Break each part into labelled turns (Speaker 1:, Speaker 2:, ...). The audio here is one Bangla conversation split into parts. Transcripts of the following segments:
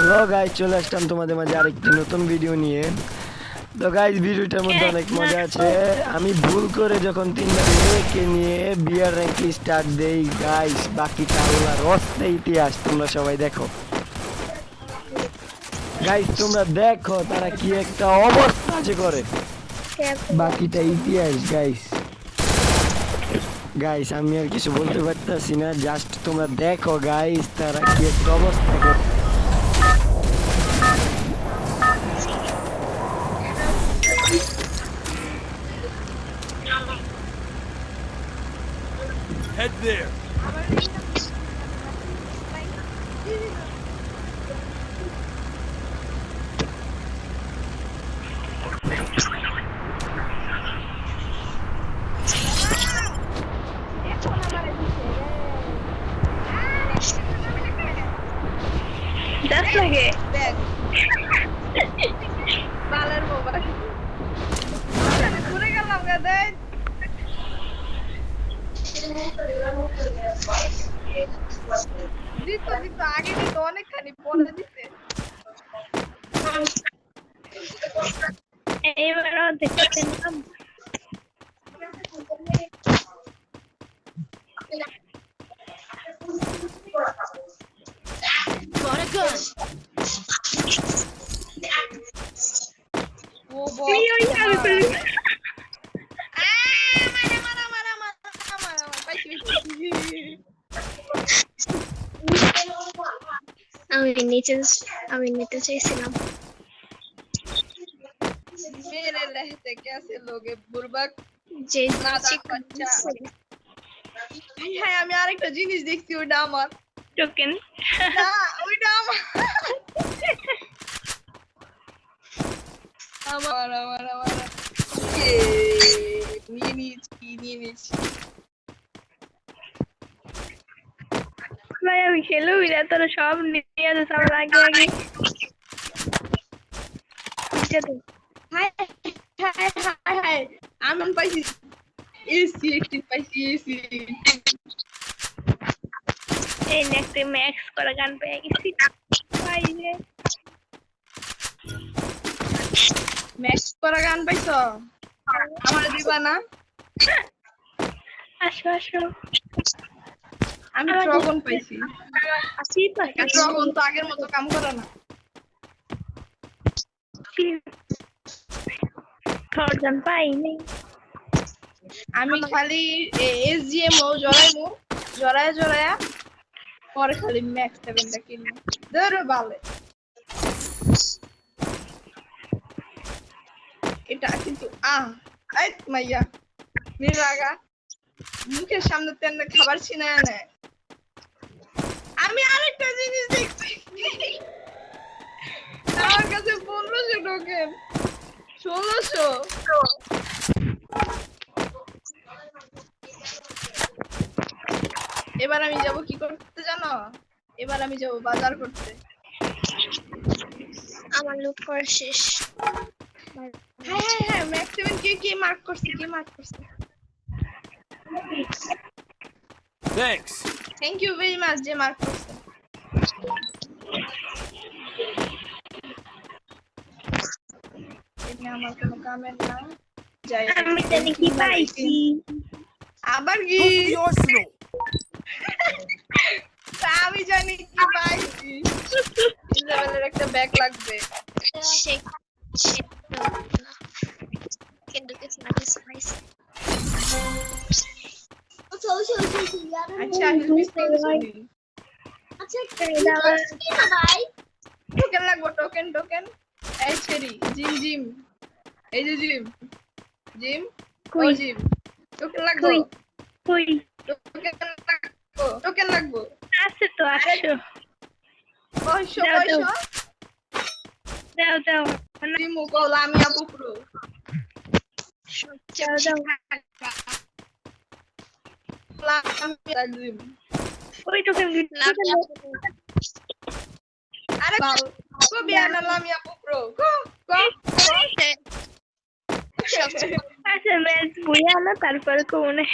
Speaker 1: হ্যালো গাইজ চলে আসলাম তোমাদের মাঝে আরেকটি নতুন ভিডিও নিয়ে। তো গাইজ ভিডিওটার মধ্যে অনেক মজা আছে। আমি ভুল করে যখন তিনবার মেয়েকে নিয়ে বিয়ার র্যাঙ্কে স্টার্ট দেই গাইজ বাকিটা আল্লাহর অস্তে ইতিহাস তোমরা সবাই দেখো। গাইজ তোমরা দেখো তারা কি একটা অবস্থা আছে করে। বাকিটা ইতিহাস গাইস গাইস আমি আর কিছু বলতে পারতেছি না জাস্ট তোমরা দেখো গাইস তারা কি একটা অবস্থা
Speaker 2: Head there.
Speaker 3: দাস লাগে
Speaker 4: দেখ
Speaker 3: Legends,
Speaker 4: a mi Nintendo selam. Mirenle
Speaker 3: işte
Speaker 4: nasıl loge burbak. Hay ami arekta cin izlekti orada aman.
Speaker 3: Çok
Speaker 4: iyi. Ha orada aman. Aman aman aman. Niye niye niye niye.
Speaker 3: ভাই আমি খেলো বিরা তোর সব নিয়ে যাচ্ছে আমার আগে আগে।
Speaker 4: আমি পাইছি। এসি একটি পাইছি এসি।
Speaker 3: এই নেক্সট ম্যাক্স করা গান পেয়ে গেছি ভাই
Speaker 4: ম্যাক্স করা গান পাইছো? আমার দিবা না?
Speaker 3: আসো আসো।
Speaker 4: আমি ড্রাগন পাইছি।
Speaker 3: আসি তো
Speaker 4: ড্রাগন তো আগের মতো কাম করে না।
Speaker 3: থরজন পাইনি।
Speaker 4: আমি খালি এসজিএম ও জড়াইমু জড়ায় জড়ায়া পরে খালি ম্যাক্স সেভেনটা কিনবো ধরো বালে। এটা কিন্তু আহ আই মাইয়া। নিরাগা মুখের সামনে তেমনি খাবার ছিনায় নেয় আমি আরেকটা জিনিস দেখছি। আমার কাছে পনেরোশো টোকেন ষোলোশো। এবার আমি যাব কি করতে জানো? এবার আমি যাব বাজার করতে।
Speaker 3: আমার লুট করা শেষ।
Speaker 4: হ্যাঁ হ্যাঁ হ্যাঁ ম্যাক্স সেভেন কে কে মার্ক করছে কে মার্ক করছে?
Speaker 2: Thanks.
Speaker 4: Thank you very much যে মার্ক করছে এটা আমার কোনো কামের না যাই হোক।
Speaker 3: আমি জানি কি পাইছি
Speaker 4: আবার কি
Speaker 2: Go to the arsenal.
Speaker 4: তা আমি জানি কি পাইছি ইজাবেলের একটা ব্যাগ লাগবে
Speaker 3: শেক শেক কিন্তু কিছু না কিছু পাইছি
Speaker 4: আচ্ছা হিলপিস টোকেন লাগবো টোকেন টোকেন এই ছেড়ি জিম জিম। এই যে জিম জিম
Speaker 3: কই?
Speaker 4: জিম। টোকেন লাগবো?
Speaker 3: কই? কই?
Speaker 4: টোকেন লাগবো টোকেন লাগবো।
Speaker 3: আছে তো আসো।
Speaker 4: পয়সা
Speaker 3: দাও, দাও। দাও দাও
Speaker 4: কল আমি আপু প্রো।
Speaker 3: দাও
Speaker 4: প্রো কো কো
Speaker 3: আচ্ছা ম্যাচ বুঝা না তারপরে কোনে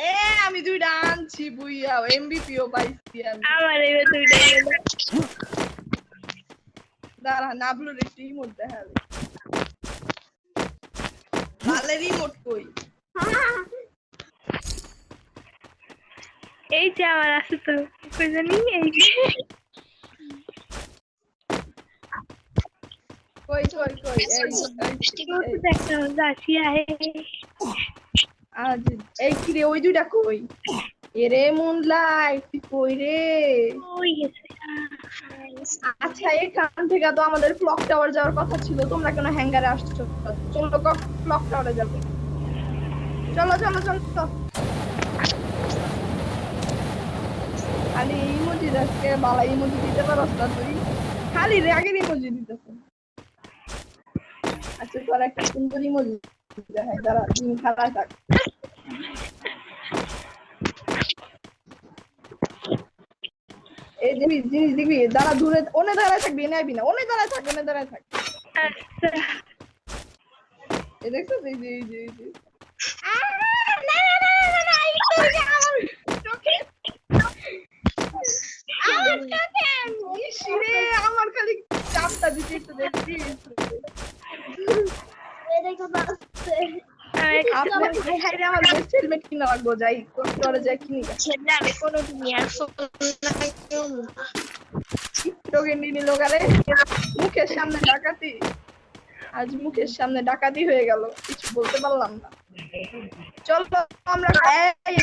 Speaker 4: এ আমি দুইটা আনছি বুইয়া এমবিপিও পাইছি আমি
Speaker 3: আমার
Speaker 4: দাঁড়া নাবলুর একটু ইমোট দেখা যাবে লালের ইমোট কই
Speaker 3: এই যে আমার আছে তো কই জানি? এই
Speaker 4: কই কই কই এই
Speaker 3: দেখতে যাচ্ছি আয়
Speaker 4: আজ এই কি রে ওই দুইটা কই? এরে মুনলাইট তুই কই রে? আচ্ছা এখান থেকে তো আমাদের ক্লক টাওয়ার যাওয়ার কথা ছিল তোমরা কেন হ্যাঙ্গারে আসছো? চলো ক্লক টাওয়ারে যাব। চলো চলো চলো চলো। খালি ইমোজি আজকে বালা ইমোজি দিতে পারস না তুই। খালি র্যাগের ইমোজি দিতেছ। আচ্ছা তোর একটা সুন্দর ইমোজি দেখাই, দাঁড়া তুমি খারাপ থাক। এই জিনিস জিনিস দেখবি, দাঁড়া, দূরে ওনে দাঁড়ায় থাকবি, এনে আইবি না ওনে দাঁড়ায় থাক ওনে দাঁড়ায় থাক। এই দেখছ এই যে এই যে এই যে ইস রে, আমার খালি চাপটা দিতে একটু দেখবি
Speaker 3: আমি
Speaker 4: আপনার হাই হাই রে আমার বেস্ট হেলমেট কিনা লাগবো যাই করে যাই কিনি
Speaker 3: আমি কোনো দুনিয়ার
Speaker 4: টিকটকে নিনি লোকারে মুখের সামনে ডাকাতি আজ মুখের সামনে ডাকাতি হয়ে গেল কিছু বলতে পারলাম না চলো আমরা এই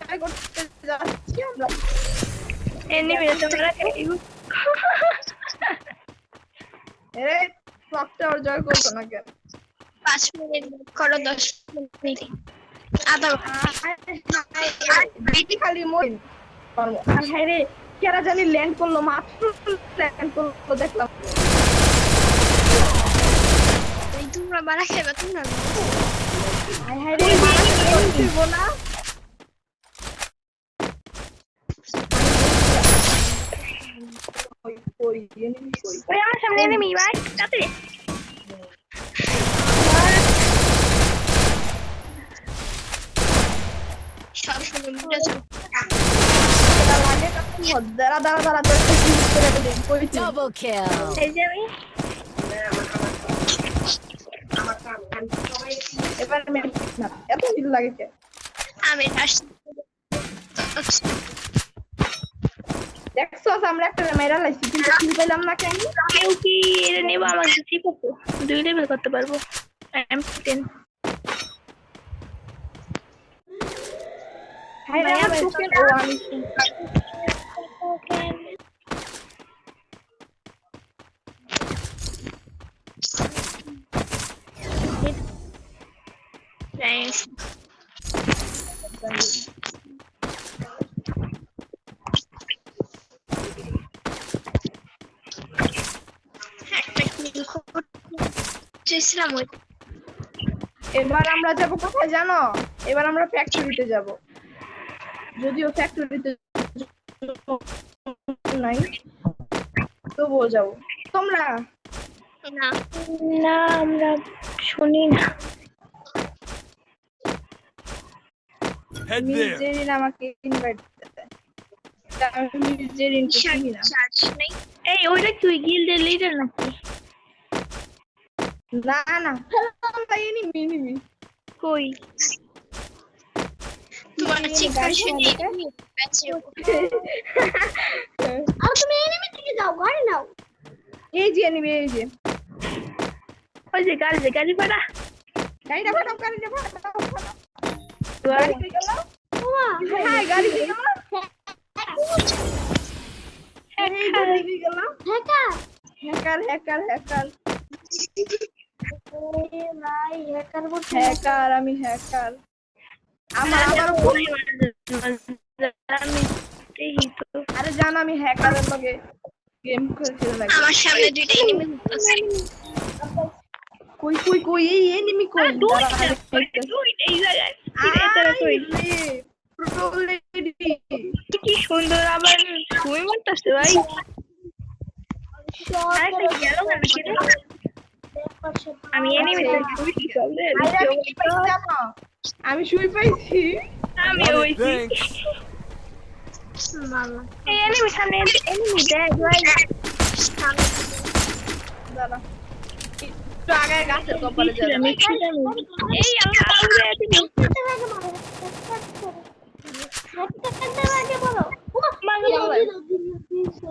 Speaker 4: ট্রাই করতে যাচ্ছি আমরা।
Speaker 3: এনিমে তোমরা খেলব
Speaker 4: এরে ক্লকটা ওর করতো না কেন?
Speaker 5: পাঁচ মিনিট করো মিনিট।
Speaker 4: বেটি। খালি জানি ল্যান্ড করল মাত্র ল্যান্ড করল দেখলাম।
Speaker 5: এই তোমরা বাড়া খাইবা তোমরা
Speaker 4: হাই হাই রে ছিল না।
Speaker 3: ওই আমার সামনে
Speaker 4: দাঁড়া দাঁড়া দাঁড়া করে.
Speaker 3: এই যে আমি
Speaker 4: এবার আমি না এত লাগে
Speaker 5: আমি আসছি
Speaker 4: দেখছ আমরা একটা মেরা লাইছি কিন্তু কিল পেলাম না কেন
Speaker 3: কেউ কি এটা নেব আমার কাছে করব দুই লেভেল করতে পারব এম টেন
Speaker 4: হাই রে আমার টোকেন ও আমি
Speaker 5: একটা কিল চেয়েছিলাম ওই
Speaker 4: এবার আমরা যাব কোথায় জানো? এবার আমরা ফ্যাক্টরিতে যাব। যদিও ফ্যাক্টরিতে নাই তবুও যাব। তোমরা?
Speaker 5: না।
Speaker 3: না আমরা শুনি না.
Speaker 4: মির্জেরিন আমাকে ইনভাইট আমি মির্জেরিন চিনি না
Speaker 3: এই ওইটা তুই গিল্ডের লিডার নাকি?
Speaker 4: না না। এনিমি এনিমি
Speaker 3: কই
Speaker 5: তোমার চিৎকার শুনে আর তুমি এনিমি থেকে যাও ঘরে নাও।
Speaker 4: এই যে এনিমি এই যে।
Speaker 3: ওই যে গাড়ি যে গাড়ি ভাড়া
Speaker 4: গাড়িটা গাড়িটা গেল। হ্যাঁ গেল। হ্যাকার হ্যাকার হ্যাকার হ্যাকার আমি হ্যাকার আমার আমার
Speaker 3: আমি দেখি তো
Speaker 4: আরে জান আমি হ্যাকারের লগে গেম খেলতে
Speaker 5: আমার সামনে দুইটা এনিমি
Speaker 4: কই কই কই এই এনিমি কই?
Speaker 3: দুইটা এই জায়গায়। এটারা কই
Speaker 4: রে,
Speaker 3: কি সুন্দর আবার ছুঁই মারতেছে ভাই। আরেকটা গেল? আমি এনিমি ছুঁই চলে
Speaker 4: আরে আমি কি পাইছি? আমি শুই পাইছি
Speaker 3: আমি
Speaker 2: Got it,
Speaker 3: ওই
Speaker 2: thanks.
Speaker 5: মামা।
Speaker 3: এই এনিমি সামনে এনিমি দেখ ভাই দাঁড়া। একটু আগে গাছের কপালে যাবে।
Speaker 6: এই আল্লাহ উড়ে দিল দিচ্ছে মারি আমাদের
Speaker 3: ইরে রিলোডের বাচ্চা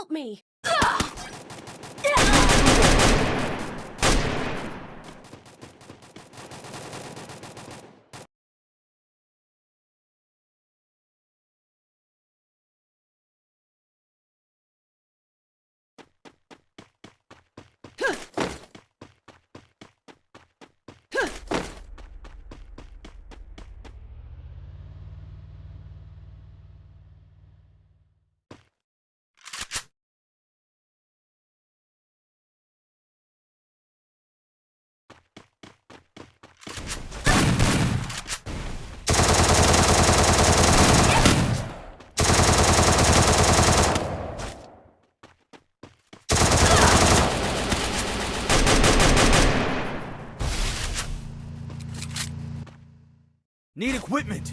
Speaker 7: Help me!
Speaker 2: Need equipment.